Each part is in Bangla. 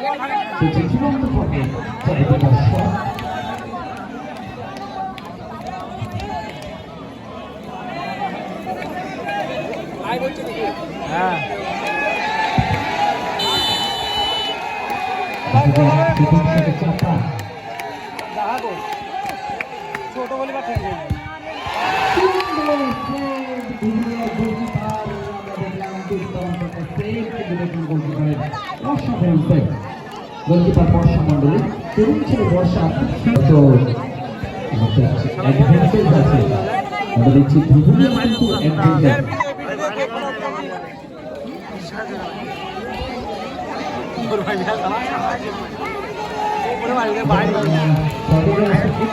চলছে চূড়ান্ত পর্বে চারিদিকে দর্শক হ্যাঁ চাপা ছোট বলে গোলকিপারের অসাধারণ গোলকিপার বর্ষা মণ্ডলী তরুণ ছেলে বর্ষা আছে। আচ্ছা মানে গোলি অনেক গোলি গোলি অনেক ছোট আছে খুব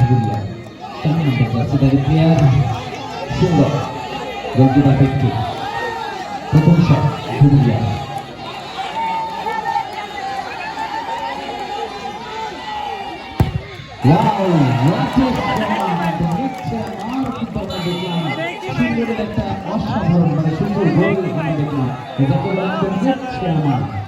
সুন্দর সুন্দর গোলকিপার ব্যক্তি প্রথম shot Dhubulia Wow, what a সুন্দরের একটা অসাধারণ মানে সুন্দর গোল আমরা দেখলাম এটা তো একদম আমার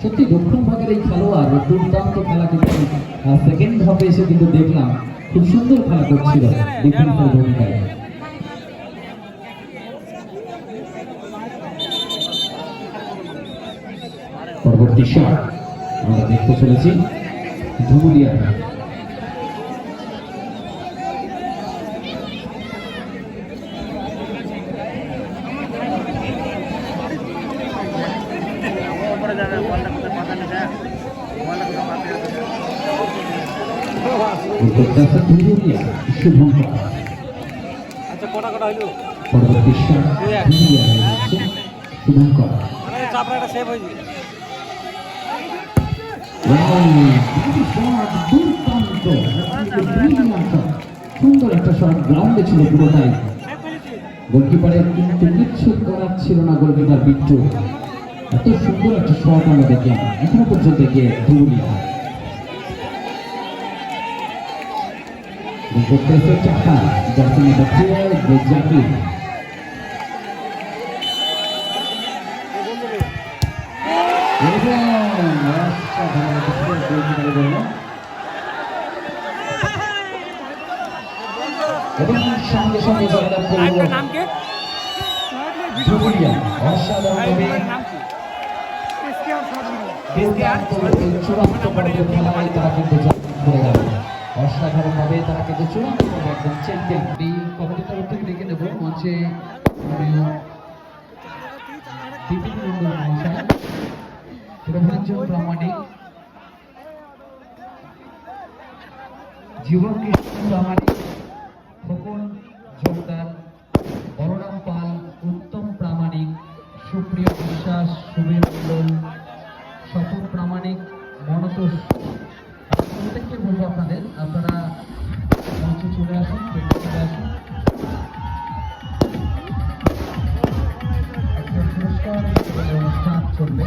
সত্যি দক্ষিণ ভাগের এই খেলোয়াড় দুর্দান্ত খেলা কিন্তু সেকেন্ড হাফে এসে কিন্তু দেখলাম খুব সুন্দর খেলা করছিল পরবর্তী শট আমরা দেখতে চলেছি ধুবুলিয়া করতেছে ধুবুলিয়া শুভঙ্কর আচ্ছা কটা কটা হইল পরবর্তী শট ধুবুলিয়া হয়ে যাচ্ছে শুভঙ্কর মানে চাপড়া একটা সেভ হয়েছে Wow, brilliant shot। সুন্দর একটা শট গ্রাউন্ডে ছিল পুরোটাই গোলকিপারের কিন্তু কিচ্ছু করার ছিল না গোলকিপার বিট্টু এত সুন্দর একটা শট আমরা দেখলাম। এখনও পর্যন্ত গিয়ে ধুবুলিয়া চাকা জার্সি নাম্বার টুয়েলভ জাকির এবং সঙ্গে সঙ্গে জয়লাভ করল ধুবুলিয়া অসাধারণভাবে চূড়ান্ত পর্বের খেলায় তারা কিন্তু জয়লাভ করে। গেল অসাধারণভাবে তারা কিন্তু চূড়ান্ত একদম চ্যাম্পিয়ন আমি কমিটির তরফ থেকে ডেকে নেব, মঞ্চে প্রভাঞ্জন প্রামাণিক, জীবন কৃষ্ণ প্রামাণিক, খোকন জোরদার বলরাম পাল, উত্তম প্রামাণিক, সুপ্রিয় বিশ্বাস সুবীর মন্ডল স্বপন প্রামাণিক, মনতোষ বলব আপনাদের। আপনারা মঞ্চে চলে আসুন চলে আসুন। অনুষ্ঠান চলবে।